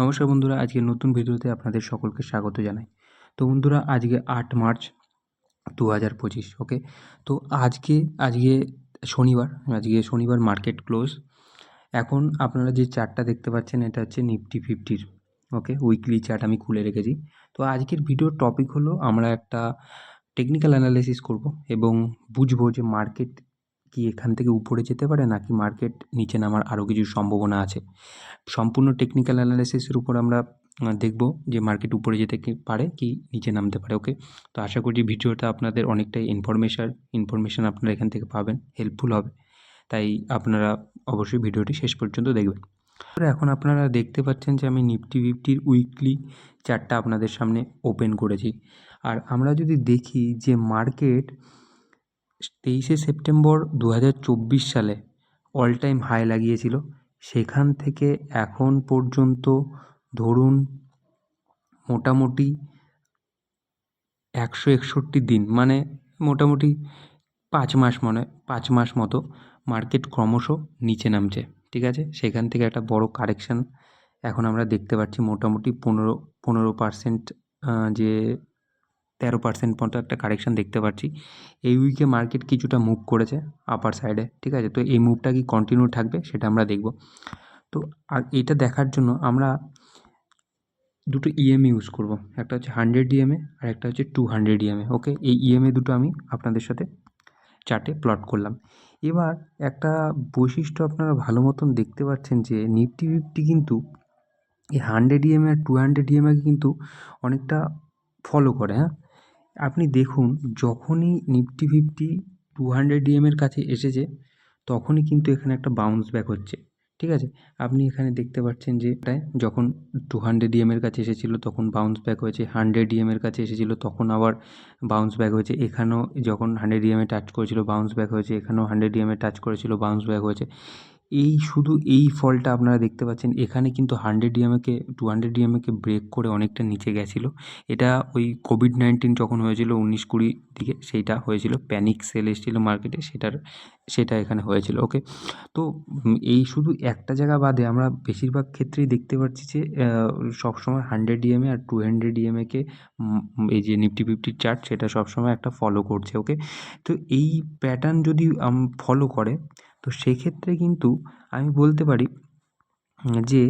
নমস্কার বন্ধুরা, আজকে নতুন ভিডিওতে আপনাদের সকলকে স্বাগত জানাই। তো বন্ধুরা, আজকে আট মার্চ দু হাজার পঁচিশ, ওকে? তো আজকে আজকে শনিবার আজকে শনিবার মার্কেট ক্লোজ। এখন আপনারা যে চার্টটা দেখতে পাচ্ছেন, এটা হচ্ছে নিফটি ফিফটির, ওকে? উইকলি চার্ট আমি খুলে রেখেছি। তো আজকের ভিডিওর টপিক হলো, আমরা একটা টেকনিক্যাল অ্যানালাইসিস করব এবং বুঝব যে মার্কেট কি এখান থেকে উপরে যেতে পারে নাকি মার্কেট নিচে নামার আরও কিছু সম্ভাবনা আছে? সম্পূর্ণ টেকনিক্যাল অ্যানালাইসিসের উপর আমরা দেখব যে মার্কেট উপরে যেতে পারে, কি নিচে নামতে পারে ওকে তো আশা করি ভিডিওটা আপনাদের অনেকটাই ইনফরমেশান ইনফরমেশান আপনারা এখান থেকে পাবেন হেল্পফুল হবে। তাই আপনারা অবশ্যই ভিডিওটি শেষ পর্যন্ত দেখবেন। এখন আপনারা দেখতে পাচ্ছেন যে আমি নিফটি ফিফটির উইকলি চার্টটা আপনাদের সামনে ওপেন করেছি। আর আমরা যদি দেখি যে মার্কেট তেইশে সেপ্টেম্বর দু হাজার চব্বিশ সালে অল টাইম হাই লাগিয়েছিল। সেখান থেকে এখন পর্যন্ত ধরুন মোটামুটি একশো একষট্টি দিন মানে মোটামুটি পাঁচ মাস মনে, পাঁচ মাস মতো মার্কেট ক্রমশ নিচে নামছে, ঠিক আছে? সেখান থেকে একটা বড় কারেকশান এখন আমরা দেখতে পাচ্ছি মোটামুটি পনেরো পনেরো পার্সেন্ট যে তেরো পার্সেন্ট মতো একটা কারেকশান দেখতে পাচ্ছি। এই উইকে মার্কেট কিছুটা মুভ করেছে আপার সাইডে ঠিক আছে? তো এই মুভটা কি কন্টিনিউ থাকবে সেটা আমরা দেখব। তো আর এটা দেখার জন্য আমরা দুটো ইএমএ ইউজ করব। একটা হচ্ছে হান্ড্রেড ইএমএ আর একটা হচ্ছে টু হান্ড্রেড ইএমএ ওকে এই ইএমএ দুটো আমি আপনাদের সাথে চার্টে প্লট করলাম। এবার একটা বৈশিষ্ট্য আপনারা ভালো মতন দেখতে পাচ্ছেন যে নিফটি ফিফটি কিন্তু এই হান্ড্রেড ইএমএ আর টু হান্ড্রেড ইএমএকে কিন্তু অনেকটা ফলো করে হ্যাঁ? আপনি দেখুন, যখনই নিফটি ফিফটি টু হান্ড্রেড ডিএমের কাছে এসেছে, তখনই কিন্তু এখানে একটা বাউন্স ব্যাক হচ্ছে। ঠিক আছে? আপনি এখানে দেখতে পাচ্ছেন যে এটায় যখন টু হান্ড্রেড ডিএমের কাছে এসেছিল, তখন বাউন্স ব্যাক হয়েছে। হান্ড্রেড ডিএমের কাছে এসেছিল, তখন আবার বাউন্স ব্যাক হয়েছে। এখানেও যখন হান্ড্রেড ডিএমে টাচ করেছিল বাউন্স ব্যাক হয়েছে। এখানেও হান্ড্রেড ডিএমে টাচ করেছিল বাউন্স ব্যাক হয়েছে। এই শুধু এই ফলটা আপনারা দেখতে পাচ্ছেন, এখানে কিন্তু হান্ড্রেড ডিএমএকে টু হান্ড্রেড ডিএমএকে ব্রেক করে অনেকটা নিচে গেছিল। এটা ওই কোভিড নাইন্টিন যখন হয়েছিল উনিশ কুড়ি দিকে, সেইটা হয়েছিল। প্যানিক সেল এসেছিল মার্কেটে সেটার, সেটা এখানে হয়েছিল ওকে তো এই শুধু একটা জায়গা বাদে আমরা বেশিরভাগ ক্ষেত্রেই দেখতে পাচ্ছি যে সবসময় হান্ড্রেড ডিএমএ আর টু হান্ড্রেড ডিএমএকে এই যে নিফটি ফিফটির চার্ট সেটা সবসময় একটা ফলো করছে ওকে তো এই প্যাটার্ন যদি ফলো করে তো সেক্ষেত্রে কিন্তু আমি বলতে পারি যে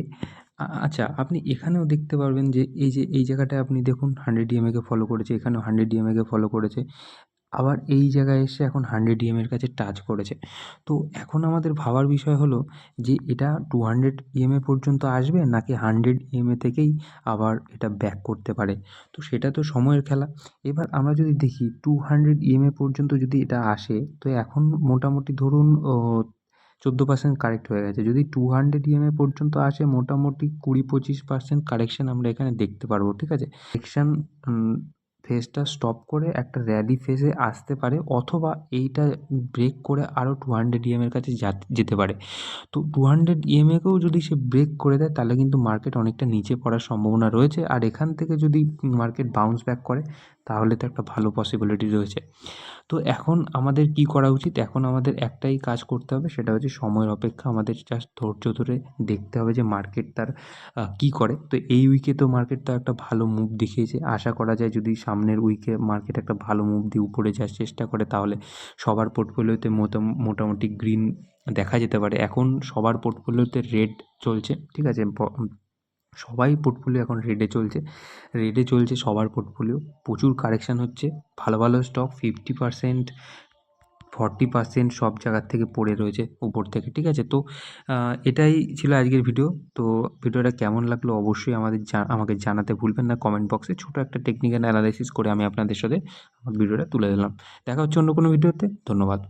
আচ্ছা আপনি এখানেও দেখতে পারবেন যে, এই যে, এই জায়গাটায় আপনি দেখুন হান্ড্রেড ডিএমএকে ফলো করেছে, এখানেও হান্ড্রেড ডিএমএকে ফলো করেছে। আবার এই জায়গায় এসে এখন হান্ড্রেড ইএমের কাছে টাচ করেছে। তো এখন আমাদের ভাবার বিষয় হলো যে, এটা টু হান্ড্রেড ইএমএ পর্যন্ত আসবে নাকি হান্ড্রেড ইএমএ থেকেই আবার এটা ব্যাক করতে পারে? তো সেটা তো সময়ের খেলা। এবার আমরা যদি দেখি টু হান্ড্রেড ইএমএ পর্যন্ত যদি এটা আসে, তো এখন মোটামুটি ধরুন চোদ্দ পার্সেন্ট কারেক্ট হয়ে গেছে। যদি টু হান্ড্রেড ইএমএ পর্যন্ত আসে, মোটামুটি কুড়ি পঁচিশ পার্সেন্ট কারেকশান আমরা এখানে দেখতে পারব, ঠিক আছে? কারেকশান ফেজটা স্টপ করে একটা র্যালি ফেসে আসতে পারে অথবা এইটা ব্রেক করে আরও টু হান্ড্রেড ইএমের কাছে যেতে পারে। তো টু হান্ড্রেড ইএমএকেও যদি সে ব্রেক করে দেয়, তাহলে কিন্তু মার্কেট অনেকটা নিচে পড়ার সম্ভাবনা রয়েছে। আর এখান থেকে যদি মার্কেট বাউন্স ব্যাক করে তাহলে তো একটা ভালো পসিবিলিটি রয়েছে। তো এখন আমাদের কি করা উচিত? এখন আমাদের একটাই কাজ করতে হবে, সেটা হচ্ছে সময়ের অপেক্ষা। আমাদের জাস্ট ধৈর্য ধরে দেখতে হবে যে মার্কেট তার কী করে। তো এই উইকে তো মার্কেট তো একটা ভালো মুভ দেখিয়েছে। আশা করা যায় যদি সামনের উইকে মার্কেট একটা ভালো মুভ দিয়ে উপরে যাওয়ার চেষ্টা করে, তাহলে সবার পোর্টফোলিওতে মোটামুটি গ্রিন দেখা যেতে পারে। এখন সবার পোর্টফোলিওতে রেড চলছে, ঠিক আছে? সবাই পোর্টফোলিও এখন রেডে চলছে। রেডে চলছে সবার পোর্টফোলিও প্রচুর কারেকশান হচ্ছে। ভালো ভালো stock fifty percent forty percent সব জায়গার থেকে পড়ে রয়েছে উপর থেকে, ঠিক আছে? তো এটাই ছিল আজকের ভিডিও তো ভিডিওটা কেমন লাগল অবশ্যই আমাদের আমাকে জানাতে ভুলবেন না। কমেন্ট বক্সে ছোটো একটা টেকনিক্যাল অ্যানালাইসিস করে আমি আপনাদের সাথে আমার ভিডিওটা তুলে দিলাম দেখা হচ্ছে অন্য কোনো ভিডিওতে ধন্যবাদ।